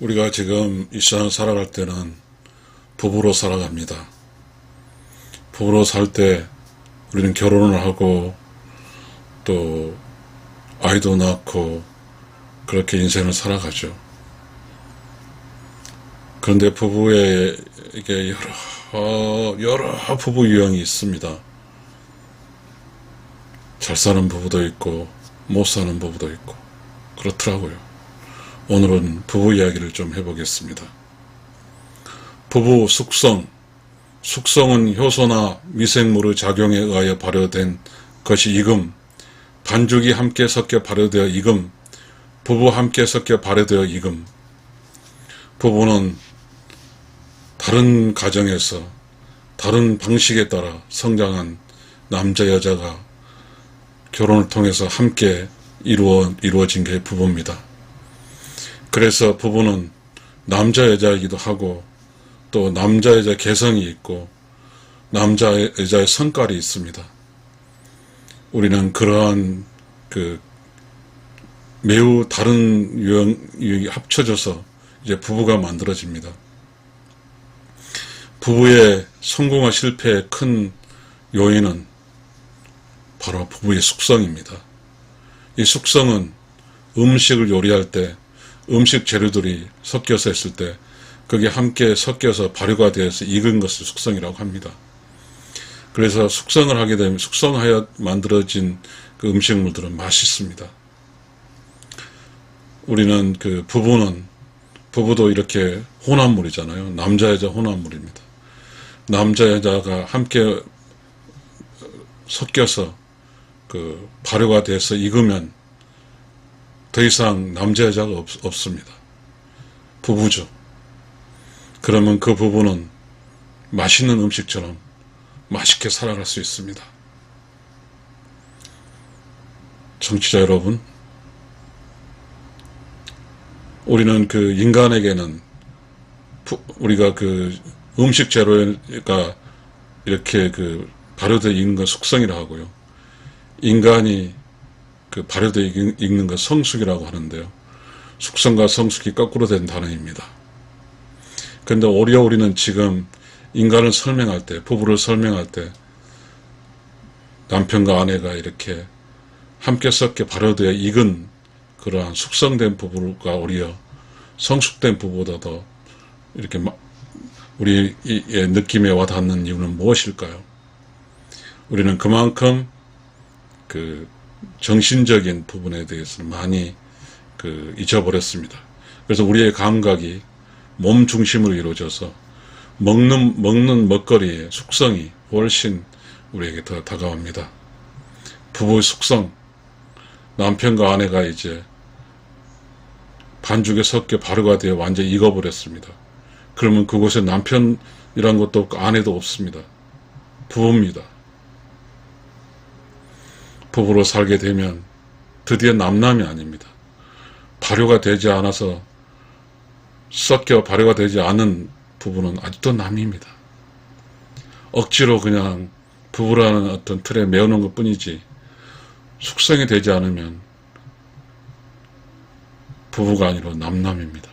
우리가 지금 이 세상을 살아갈 때는 부부로 살아갑니다. 부부로 살 때 우리는 결혼을 하고 또 아이도 낳고 그렇게 인생을 살아가죠. 그런데 부부에 이게 여러 여러 부부 유형이 있습니다. 잘 사는 부부도 있고 못 사는 부부도 있고 그렇더라고요. 오늘은 부부 이야기를 좀 해보겠습니다. 부부 숙성. 숙성은 효소나 미생물의 작용에 의하여 발효된 것이 익음, 반죽이 함께 섞여 발효되어 익음, 부부 함께 섞여 발효되어 익음. 부부는 다른 가정에서 다른 방식에 따라 성장한 남자 여자가 결혼을 통해서 함께 이루어 이루어진 게 부부입니다. 그래서 부부는 남자 여자이기도 하고 또 남자 여자 개성이 있고 남자 여자의 성깔이 있습니다. 우리는 그러한 그 매우 다른 유형, 유형이 합쳐져서 이제 부부가 만들어집니다. 부부의 성공과 실패의 큰 요인은 바로 부부의 숙성입니다. 이 숙성은 음식을 요리할 때 음식 재료들이 섞여서 했을 때 그게 함께 섞여서 발효가 되어서 익은 것을 숙성이라고 합니다. 그래서 숙성을 하게 되면 숙성하여 만들어진 그 음식물들은 맛있습니다. 우리는 그 부부는 부부도 이렇게 혼합물이잖아요. 남자 여자 혼합물입니다. 남자 여자가 함께 섞여서 그 발효가 돼서 익으면 더 이상 남자 여자가 없, 없습니다. 부부죠. 그러면 그 부부는 맛있는 음식처럼 맛있게 살아갈 수 있습니다. 청취자 여러분, 우리는 그 인간에게는 부- 우리가 그 음식 재료가 이렇게 그 발효되어 익는 건 숙성이라 하고요. 인간이 그 발효되어 익- 익는 것 성숙이라고 하는데요. 숙성과 성숙이 거꾸로 된 단어입니다. 근데 오히려 우리는 지금 인간을 설명할 때, 부부를 설명할 때, 남편과 아내가 이렇게 함께 섞여 발효되어 익은 그러한 숙성된 부부가 오히려 성숙된 부부보다 더 이렇게 마- 우리의 느낌에 와 닿는 이유는 무엇일까요? 우리는 그만큼 그 정신적인 부분에 대해서는 많이 그 잊어버렸습니다. 그래서 우리의 감각이 몸 중심으로 이루어져서 먹는 먹는 먹거리의 숙성이 훨씬 우리에게 더 다가옵니다. 부부의 숙성, 남편과 아내가 이제 반죽에 섞여 발효가 되어 완전히 익어버렸습니다. 그러면 그곳에 남편이란 것도 없고 아내도 없습니다. 부부입니다. 부부로 살게 되면 드디어 남남이 아닙니다. 발효가 되지 않아서 섞여 발효가 되지 않은 부부는 아직도 남입니다. 억지로 그냥 부부라는 어떤 틀에 메어놓은 것 뿐이지 숙성이 되지 않으면 부부가 아니라 남남입니다.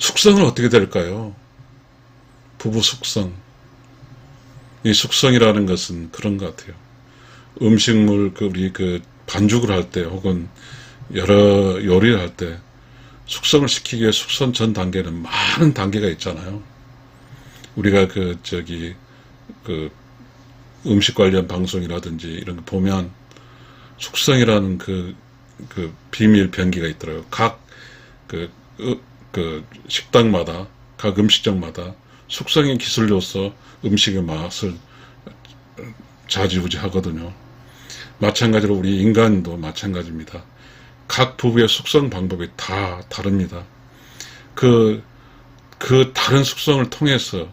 숙성은 어떻게 될까요? 부부 숙성. 이 숙성이라는 것은 그런 것 같아요. 음식물, 그, 우리 그, 반죽을 할 때, 혹은 여러 요리를 할 때, 숙성을 시키기 위해 숙성 전 단계는 많은 단계가 있잖아요. 우리가 그, 저기, 그, 음식 관련 방송이라든지 이런 거 보면, 숙성이라는 그, 그 비밀 변기가 있더라고요. 각, 그, 으, 그 식당마다, 각 음식점마다 숙성의 기술로서 음식의 맛을 좌지우지 하거든요. 마찬가지로 우리 인간도 마찬가지입니다. 각 부부의 숙성 방법이 다 다릅니다. 그, 그 다른 숙성을 통해서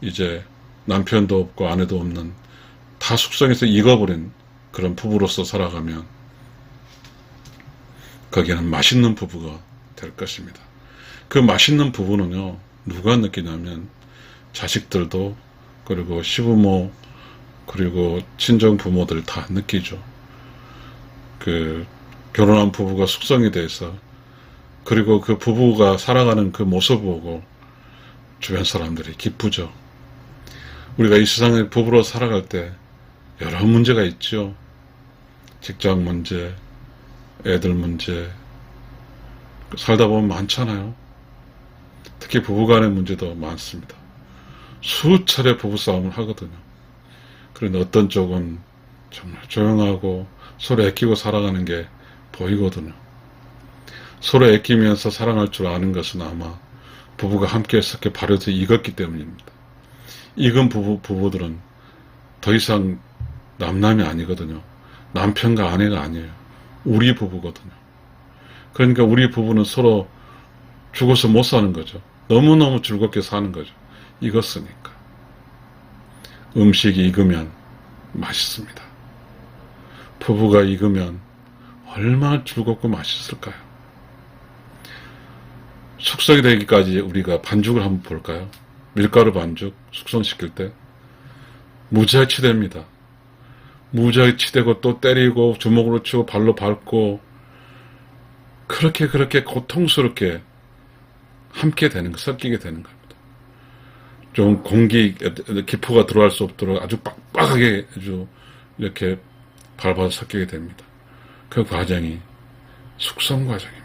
이제 남편도 없고 아내도 없는 다 숙성해서 익어버린 그런 부부로서 살아가면 거기는 맛있는 부부가 될 것입니다. 그 맛있는 부부는요, 누가 느끼냐면 자식들도 그리고 시부모 그리고 친정 부모들 다 느끼죠. 그 결혼한 부부가 숙성이 돼서 그리고 그 부부가 살아가는 그 모습 보고 주변 사람들이 기쁘죠. 우리가 이 세상에 부부로 살아갈 때 여러 문제가 있죠. 직장 문제, 애들 문제, 살다 보면 많잖아요. 특히 부부간의 문제도 많습니다. 수차례 부부싸움을 하거든요. 그런데 어떤 쪽은 정말 조용하고 서로 애끼고 살아가는 게 보이거든요. 서로 애끼면서 사랑할 줄 아는 것은 아마 부부가 함께 섞여 발효돼 익었기 때문입니다. 익은 부부, 부부들은 더 이상 남남이 아니거든요. 남편과 아내가 아니에요. 우리 부부거든요. 그러니까 우리 부부는 서로 죽어서 못 사는 거죠. 너무너무 즐겁게 사는 거죠. 익었으니까. 음식이 익으면 맛있습니다. 부부가 익으면 얼마나 즐겁고 맛있을까요? 숙성이 되기까지 우리가 반죽을 한번 볼까요? 밀가루 반죽 숙성시킬 때 무지하게 치댑니다. 무지하게 치대고 또 때리고 주먹으로 치고 발로 밟고 그렇게 그렇게 고통스럽게 함께 되는 거, 섞이게 되는 겁니다. 좀 공기 기포가 들어갈 수 없도록 아주 빡빡하게 아주 이렇게 밟아서 섞이게 됩니다. 그 과정이 숙성 과정입니다.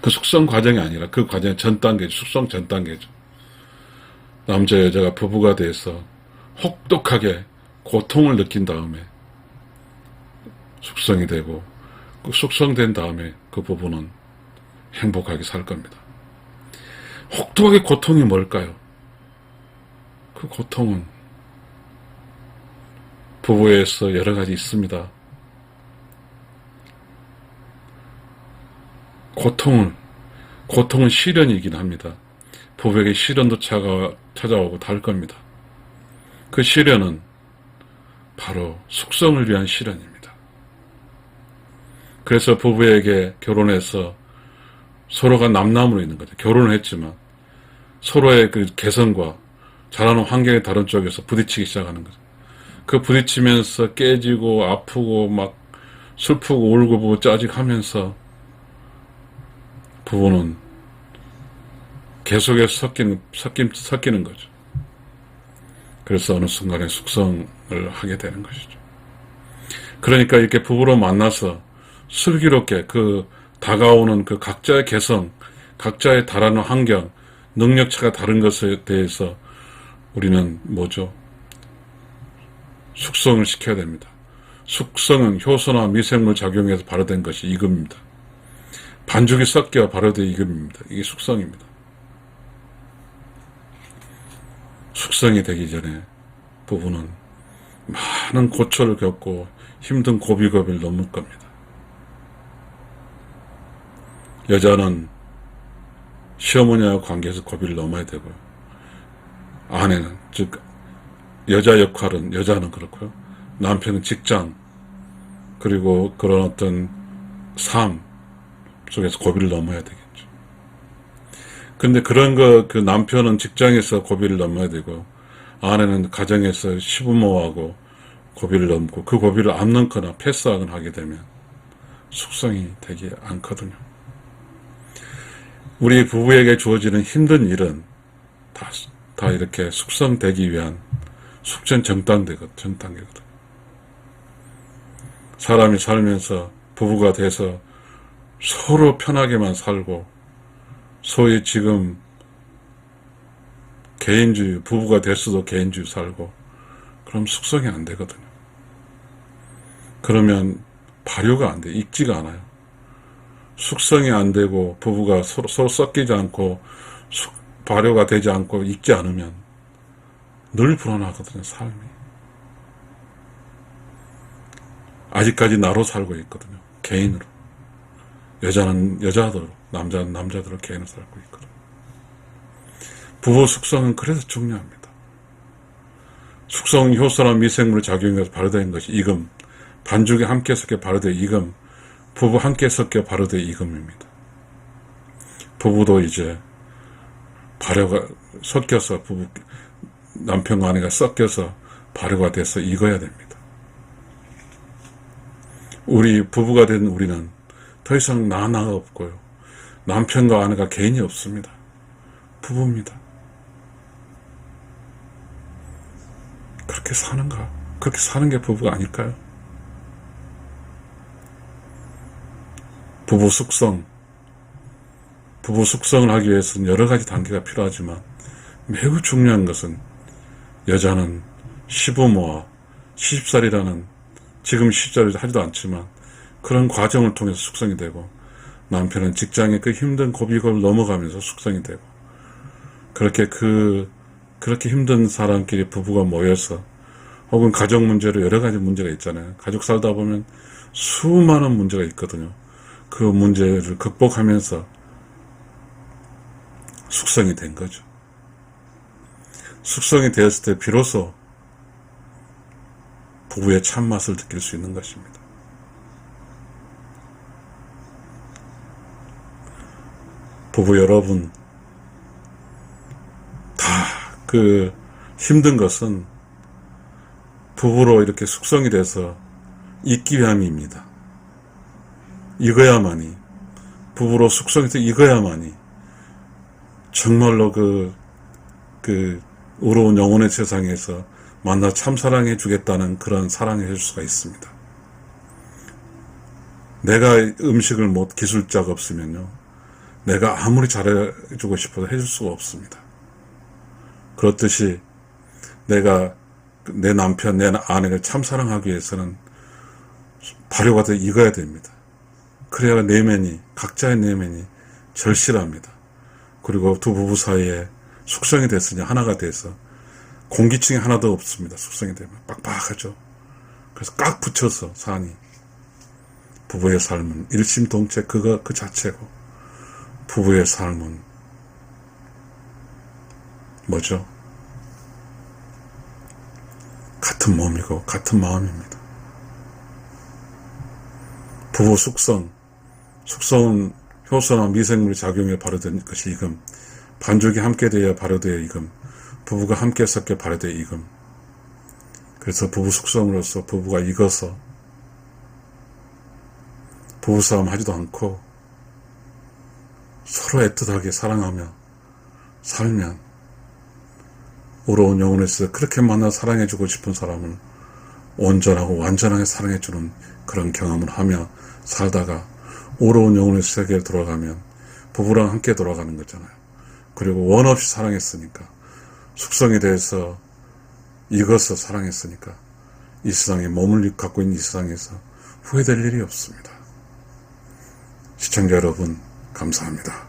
그 숙성 과정이 아니라 그 과정의 전 단계, 숙성 전 단계죠. 남자 여자가 부부가 돼서 혹독하게 고통을 느낀 다음에 숙성이 되고 그 숙성된 다음에 그 부부는 행복하게 살 겁니다. 혹독하게 고통이 뭘까요? 그 고통은 부부에서 여러 가지 있습니다. 고통을, 고통은 시련이긴 합니다. 부부에게 시련도 차가, 찾아오고 달 겁니다. 그 시련은 바로 숙성을 위한 시련입니다. 그래서 부부에게 결혼해서 서로가 남남으로 있는 거죠. 결혼을 했지만 서로의 그 개성과 자라는 환경의 다른 쪽에서 부딪히기 시작하는 거죠. 그 부딪히면서 깨지고 아프고 막 슬프고 울고 짜직하면서 부부는 계속해서 섞이는, 섞임, 섞이는 거죠. 그래서 어느 순간에 숙성을 하게 되는 것이죠. 그러니까 이렇게 부부로 만나서 슬기롭게 그 다가오는 그 각자의 개성, 각자의 다른 환경, 능력차가 다른 것에 대해서 우리는 뭐죠? 숙성을 시켜야 됩니다. 숙성은 효소나 미생물 작용해서 발효된 것이 이금입니다. 반죽이 섞여 발효된 이금입니다. 이게 숙성입니다. 숙성이 되기 전에 부부는 많은 고초를 겪고 힘든 고비고비를 넘을 겁니다. 여자는 시어머니와 관계에서 고비를 넘어야 되고요. 아내는, 즉, 여자 역할은, 여자는 그렇고요. 남편은 직장, 그리고 그런 어떤 삶 속에서 고비를 넘어야 되겠죠. 근데 그런 거, 그 남편은 직장에서 고비를 넘어야 되고, 아내는 가정에서 시부모하고 고비를 넘고, 그 고비를 안 넘거나 패스하거나 하게 되면 숙성이 되지 않거든요. 우리 부부에게 주어지는 힘든 일은 다, 다 이렇게 숙성되기 위한 숙전 정단되거든, 정단계거든. 사람이 살면서 부부가 돼서 서로 편하게만 살고, 소위 지금 개인주의, 부부가 됐어도 개인주의 살고, 그럼 숙성이 안 되거든요. 그러면 발효가 안 돼, 익지가 않아요. 숙성이 안 되고 부부가 서로, 서로 섞이지 않고 숙, 발효가 되지 않고 익지 않으면 늘 불안하거든요, 삶이. 아직까지 나로 살고 있거든요, 개인으로. 여자는 여자대로, 남자는 남자대로 개인으로 살고 있거든요. 부부 숙성은 그래서 중요합니다. 숙성 효소나 미생물 작용해서 발효된 것이 이금, 반죽에 함께 섞여 발효된 이금, 부부 함께 섞여 발효된 이금입니다. 부부도 이제 발효가 섞여서 부부 남편과 아내가 섞여서 발효가 돼서 익어야 됩니다. 우리 부부가 된 우리는 더 이상 나나가 없고요. 남편과 아내가 개인이 없습니다. 부부입니다. 그렇게 사는가? 그렇게 사는 게 부부가 아닐까요? 부부 숙성. 부부 숙성을 하기 위해서는 여러 가지 단계가 필요하지만 매우 중요한 것은 여자는 시부모와 시집살이라는 지금 시집살이 하지도 않지만 그런 과정을 통해서 숙성이 되고 남편은 직장의 그 힘든 고비고를 넘어가면서 숙성이 되고 그렇게 그 그렇게 힘든 사람끼리 부부가 모여서 혹은 가족 문제로 여러 가지 문제가 있잖아요. 가족 살다 보면 수많은 문제가 있거든요. 그 문제를 극복하면서 숙성이 된 거죠. 숙성이 되었을 때 비로소 부부의 참맛을 느낄 수 있는 것입니다. 부부 여러분, 다 그 힘든 것은 부부로 이렇게 숙성이 돼서 있기 위함입니다. 이거야만이, 부부로 숙성이 돼서 이거야만이, 정말로 그, 그, 의로운 영혼의 세상에서 만나 참 사랑해 주겠다는 그런 사랑을 해줄 수가 있습니다. 내가 음식을 못 기술자가 없으면요. 내가 아무리 잘해주고 싶어도 해줄 수가 없습니다. 그렇듯이 내가 내 남편, 내 아내를 참 사랑하기 위해서는 발효가 돼 익어야 됩니다. 그래야 내면이, 각자의 내면이 절실합니다. 그리고 두 부부 사이에 숙성이 됐으니 하나가 돼서 공기층이 하나도 없습니다. 숙성이 되면 빡빡하죠. 그래서 깍 붙여서 사니 부부의 삶은 일심동체 그거 그 자체고 부부의 삶은 뭐죠? 같은 몸이고 같은 마음입니다. 부부 숙성, 숙성은 효소나 미생물 작용에 발효된 것이 이금, 반죽이 함께 되어야 발효되어 이금, 부부가 함께 섞여 발효되어 이금. 그래서 부부 숙성으로서 부부가 익어서 부부싸움 하지도 않고 서로 애틋하게 사랑하며 살면 우러운 영혼에서 그렇게 만나 사랑해주고 싶은 사람을 온전하고 완전하게 사랑해주는 그런 경험을 하며 살다가 우러운 영혼의 세계에 돌아가면 부부랑 함께 돌아가는 거잖아요. 그리고 원 없이 사랑했으니까 숙성에 대해서 익어서 사랑했으니까 이 세상에 몸을 갖고 있는 이 세상에서 후회될 일이 없습니다. 시청자 여러분 감사합니다.